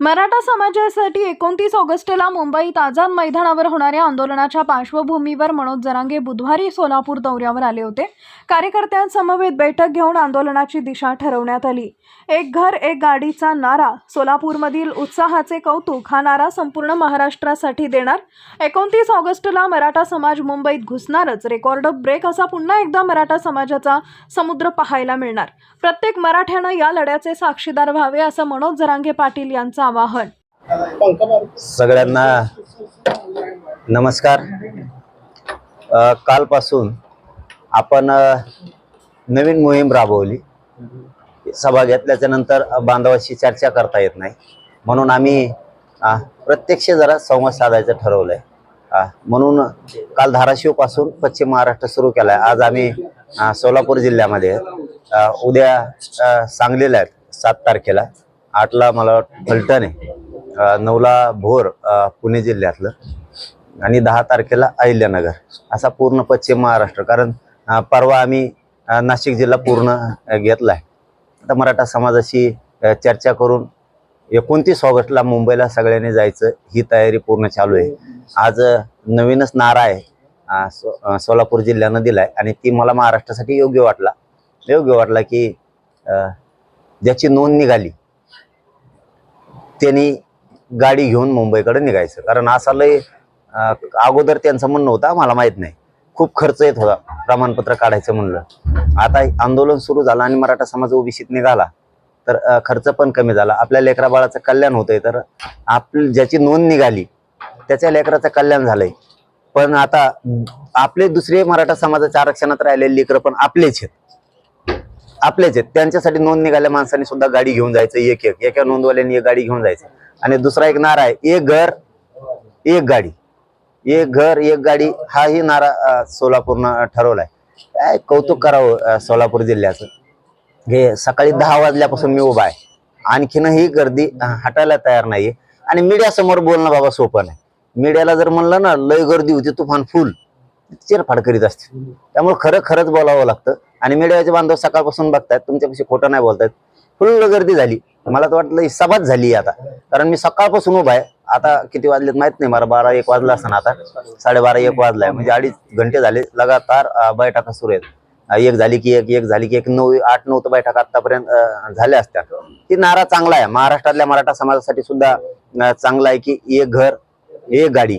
मराठा समाजासाठी एकोणतीस ऑगस्टला मुंबईत आझाद मैदानावर होणाऱ्या आंदोलनाच्या पार्श्वभूमीवर मनोज जरांगे बुधवारी सोलापूर दौऱ्यावर आले होते. कार्यकर्त्यांसमवेत बैठक घेऊन आंदोलनाची दिशा ठरवण्यात आली. एक घर एक गाडीचा नारा सोलापूरमधील उत्साहाचे कौतुक हा नारा संपूर्ण महाराष्ट्रासाठी देणार. एकोणतीस ऑगस्टला मराठा समाज मुंबईत घुसणारच रेकॉर्ड ब्रेक असा पुन्हा एकदा मराठा समाजाचा समुद्र पाहायला मिळणार. प्रत्येक मराठ्यानं या लढ्याचे साक्षीदार व्हावे असं मनोज जरांगे पाटील यांचं आवाहन. सगळ्यांना नमस्कार. कालपासून आपण नवीन मोहीम राबवली. सभा घेतल्याच्या नंतर बांधवाशी चर्चा करता येत नाही. म्हणून आम्ही प्रत्यक्ष जरा संवाद साधायचं ठरवलंय. आहे म्हणून काल धाराशिवपासून पश्चिम महाराष्ट्र सुरू केलाय. आज आम्ही सोलापूर जिल्ह्यामध्ये उद्या सांगलीला आहेत सात तारखेला. आठला मला वाटतं फलटण आहे. नऊला भोर पुणे जिल्ह्यातलं. आणि दहा तारखेला अहिल्यानगर. असा पूर्ण पश्चिम महाराष्ट्र. कारण परवा आम्ही नाशिक जिल्हा पूर्ण घेतला आहे आता मराठा समाजाशी चर्चा करून एकोणतीस ऑगस्टला मुंबईला सगळ्यांनी जायचं ही तयारी पूर्ण चालू आहे. आज नवीनच नारा आहे. सो- सोलापूर जिल्ह्यानं दिला आहे आणि ती मला महाराष्ट्रासाठी योग्य वाटला. योग्य वाटला की ज्याची नोंद निघाली त्यांनी गाडी घेऊन मुंबईकडे निघायचं. कारण असं लय अगोदर त्यांचं म्हणणं होतं मला माहीत नाही. खूप खर्च येत होता प्रमाणपत्र काढायचं म्हणलं. आता आंदोलन सुरू झालं आणि मराठा समाज ओबीसीत निघाला. तर खर्च पण कमी झाला. आपल्या लेकरा बाळाचं कल्याण होतंय. तर आपली ज्याची नोंद निघाली त्याच्या लेकराचं कल्याण झालंय. पण आता आपले दुसरे मराठा समाजाच्या आरक्षणात राहिलेले लेकरं पण आपलेच आहेत. आपलेच आहेत. त्यांच्यासाठी नोंद निघाल्या माणसांनी सुद्धा गाडी घेऊन जायचं एक एक. एका नोंदवाल्याने एक गाडी घेऊन जायचं. आणि दुसरा एक नारा आहे एक घर एक गाडी. एक घर एक गाडी हाही नारा सोलापूरनं ठरवलाय. काय कौतुक करावं सोलापूर जिल्ह्याचं? हे सकाळी दहा वाजल्यापासून मी उभा आहे. आणखीनही गर्दी हटायला तयार नाहीये. आणि मीडिया समोर बोलणं बाबा सोपं नाही. मीडियाला जर म्हणलं ना लय गर्दी होती तुफान फुल चिरफाड करीत असते. त्यामुळे खरं खरंच बोलावं लागतं. आणि मीडियाचे बांधव सकाळपासून बघतायत तुमच्यापाशी खोटं नाही बोलतायत. फुल्ल गर्दी झाली. मला तर वाटलं ही सभाच झाली आता. कारण मी सकाळपासून उभा आहे. आता किती वाजलेत माहीत नाही. मला बारा एक वाजला असताना आता. साडेबारा एक वाजलाय. म्हणजे अडीच घंटे झाले. लगातार बैठका सुरू आहेत. एक झाली की एक एक झाली की एक नऊ आठ नऊ तर बैठका आतापर्यंत झाल्या असत्या. ती नारा चांगला आहे. महाराष्ट्रातल्या मराठा समाजासाठी सुद्धा चांगला आहे की एक घर एक गाडी.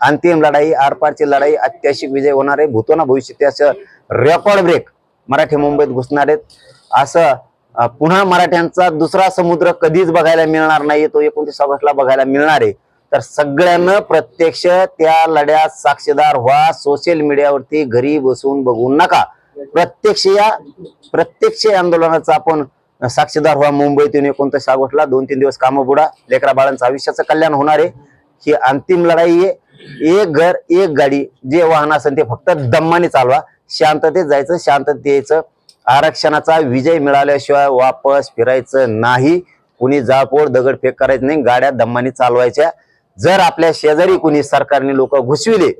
अंतिम लढाई आरपारची लढाई अत्याशिक विजय होणार आहे भूतोना भविष्य असं रेकॉर्ड ब्रेक मराठी मुंबईत घुसणार आहेत. असं पुन्हा मराठ्यांचा दुसरा समुद्र कधीच बघायला मिळणार नाही तो एकोणतीस ऑगस्टला बघायला मिळणार आहे. तर सगळ्यांना प्रत्यक्ष त्या लढ्यात साक्षीदार व्हा सोशल मीडियावरती घरी बसून बघू नका. प्रत्यक्ष या प्रत्यक्ष आंदोलनाचा आपण साक्षीदार व्हा मुंबईतून एकोणतीस ऑगस्टला. दोन तीन दिवस कामं बुडा. लेकरा बाळांचं आयुष्याचं कल्याण होणार आहे. ही अंतिम लढाई आहे. एक घर एक गाडी जे वाहन असेल ते फक्त दम्माने चालवा. शांततेत जायचं शांततेत यायचं. आरक्षणाचा विजय मिळाल्याशिवाय वापस फिरायचं नाही. कुणी जाळपोळ दगडफेक करायचं नाही गाड्या दम्माने चालवायच्या. जर आपल्या शेजारी कुणी सरकारने लोक घुसविले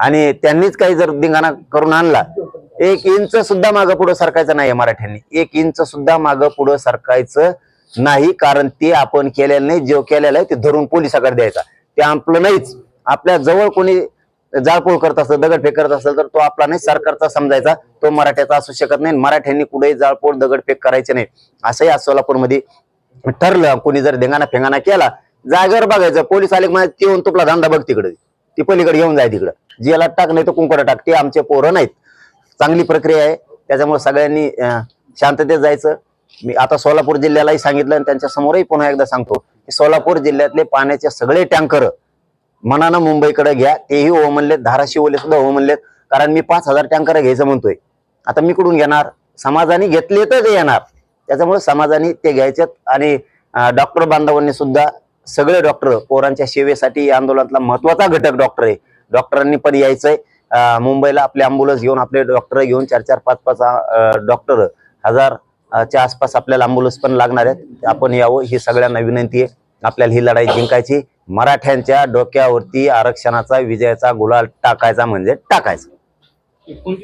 आणि त्यांनीच काही जर दिंगाणा करून आणला एक इंच सुद्धा मागं पुढं सरकायचं नाही मराठ्यांनी. एक इंच सुद्धा मागं पुढं सरकायचं नाही कारण ते आपण केलेलं नाही. जो केलेलं आहे ते धरून पोलिसाकडे द्यायचा. ते आपलं नाहीच. आपल्या जवळ कोणी जाळपोळ करत असेल दगडफेक करत असेल तर तो आपला नाही सरकारचा समजायचा. तो मराठ्याचा असू शकत नाही. मराठ्यांनी कुठेही जाळपोळ दगडफेक करायचे नाही. असंही आज सोलापूरमध्ये ठरलं. कोणी जर देंगाना फेंगाना केला जागेवर बघायचं. पोलीस आले म्हणजे ते येऊन तुपला धंदा बघ तिकडे. ती पलीकडे घेऊन जाय तिकडं. जियाला टाक नाही तर कुंकड टाक. ते आमचे पोरं नाहीत. चांगली प्रक्रिया आहे. त्याच्यामुळे सगळ्यांनी शांततेत जायचं. मी आता सोलापूर जिल्ह्यालाही सांगितलं आणि त्यांच्या समोरही पुन्हा एकदा सांगतो. की सोलापूर जिल्ह्यातले पाण्याचे सगळे टँकर मनानं मुंबईकडे घ्या. तेही ओमनलेत म्हणलेत धाराशिवले सुद्धा हो म्हणलेत कारण मी पाच हजार टँकर घ्यायचं म्हणतोय. आता मी कुठून घेणार? समाजाने घेतले तर ते येणार. त्याच्यामुळे समाजाने ते घ्यायचेत आणि डॉक्टर बांधवांनी सुद्धा सगळे डॉक्टर पोरांच्या सेवेसाठी या आंदोलनातला महत्त्वाचा घटक डॉक्टर आहे. डॉक्टरांनी पण यायचंय. मुंबईला आपले अँब्युलन्स घेऊन आपले डॉक्टर घेऊन चार चार पाच पाच डॉक्टर हजार च्या आसपास आपल्याला अँब्युलन्स पण लागणार आहेत. आपण यावं ही सगळ्यांना विनंती आहे. आपल्याला ही लढाई जिंकायची. मराठ्यांच्या डोक्यावरती आरक्षणाचा विजयाचा गुलाल टाकायचा म्हणजे टाकायचा.